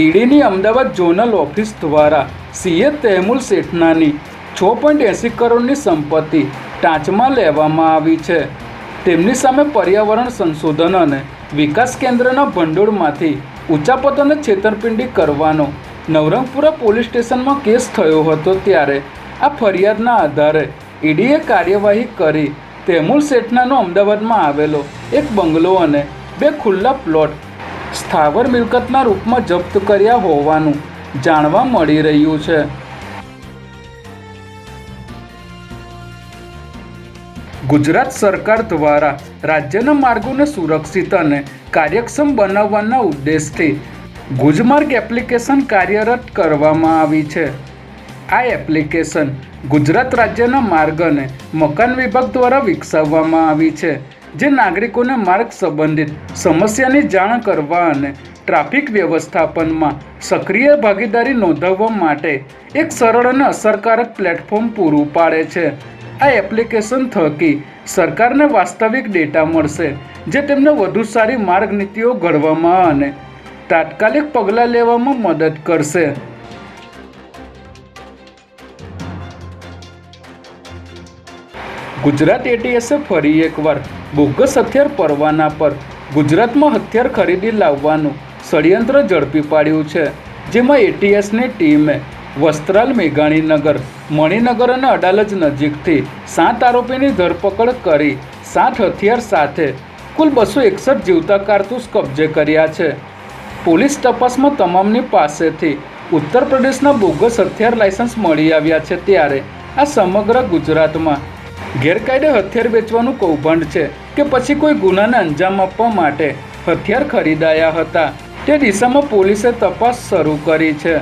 ઈડીની Ahmedabad zonal office દ્વારા CA Tehmul શેઠનાની છ પોઈન્ટ એંસી કરોડની સંપત્તિ ટાંચમાં લેવામાં આવી છે. તેમની સામે પર્યાવરણ સંશોધન અને વિકાસ કેન્દ્રના ભંડોળમાંથી ઊંચા અને છેતરપિંડી કરવાનો નવરંગપુરા પોલીસ સ્ટેશનમાં કેસ થયો હતો ત્યારે આ ફરિયાદના આધારે ઈડીએ કાર્યવાહી કરી. તહેમુલ શેઠનાનો અમદાવાદમાં આવેલો એક બંગલો અને બે ખુલ્લા પ્લોટ સ્થાવર મિલકતના રૂપમાં જપ્ત કર્યા હોવાનું જાણવા મળી રહ્યું છે. ગુજરાત સરકાર દ્વારા રાજ્યના માર્ગોને સુરક્ષિત અને કાર્યક્ષમ બનાવવાના ઉદ્દેશથી ગુજમાર્ગ એપ્લિકેશન કાર્યરત કરવામાં આવી છે. આ એપ્લિકેશન ગુજરાત રાજ્યના માર્ગ અને મકાન વિભાગ દ્વારા વિકસાવવામાં આવી છે. જે નાગરિકોને માર્ગ સંબંધિત સમસ્યાની જાણ કરવા અને ટ્રાફિક વ્યવસ્થાપનમાં સક્રિય ભાગીદારી નોંધાવવા માટે એક સરળ અને અસરકારક પ્લેટફોર્મ પૂરું પાડે છે. આ એપ્લિકેશન થકી સરકારને વાસ્તવિક ડેટા મળશે, જે તેમને વધુ સારી માર્ગ નીતિઓ ઘડવામાં અને તાત્કાલિક પગલાં લેવામાં મદદ કરશે. ગુજરાત એટીએસે ફરી એકવાર બોગસ હથિયાર પરવાના પર ગુજરાતમાં હથિયાર ખરીદી લાવવાનું ષડયંત્ર ઝડપી પાડ્યું છે, જેમાં એટીએસની ટીમે વસ્ત્રાલ મેઘાણીનગર, મણિનગર અને અડાલજ નજીકથી સાત આરોપીની ધરપકડ કરી સાત હથિયાર સાથે કુલ બસો એકસઠ જીવતા કારતૂસ કબજે કર્યા છે. પોલીસ તપાસમાં તમામની પાસેથી ઉત્તર પ્રદેશના બોગસ હથિયાર લાયસન્સ મળી આવ્યા છે ત્યારે આ સમગ્ર ગુજરાતમાં ગેરકાયદે હથિયાર વેચવાનું કૌભાંડ છે કે પછી કોઈ ગુનાને અંજામ આપવા માટે હથિયાર ખરીદાયા હતા. તે દિશામાં પોલીસે તપાસ શરૂ કરી છે.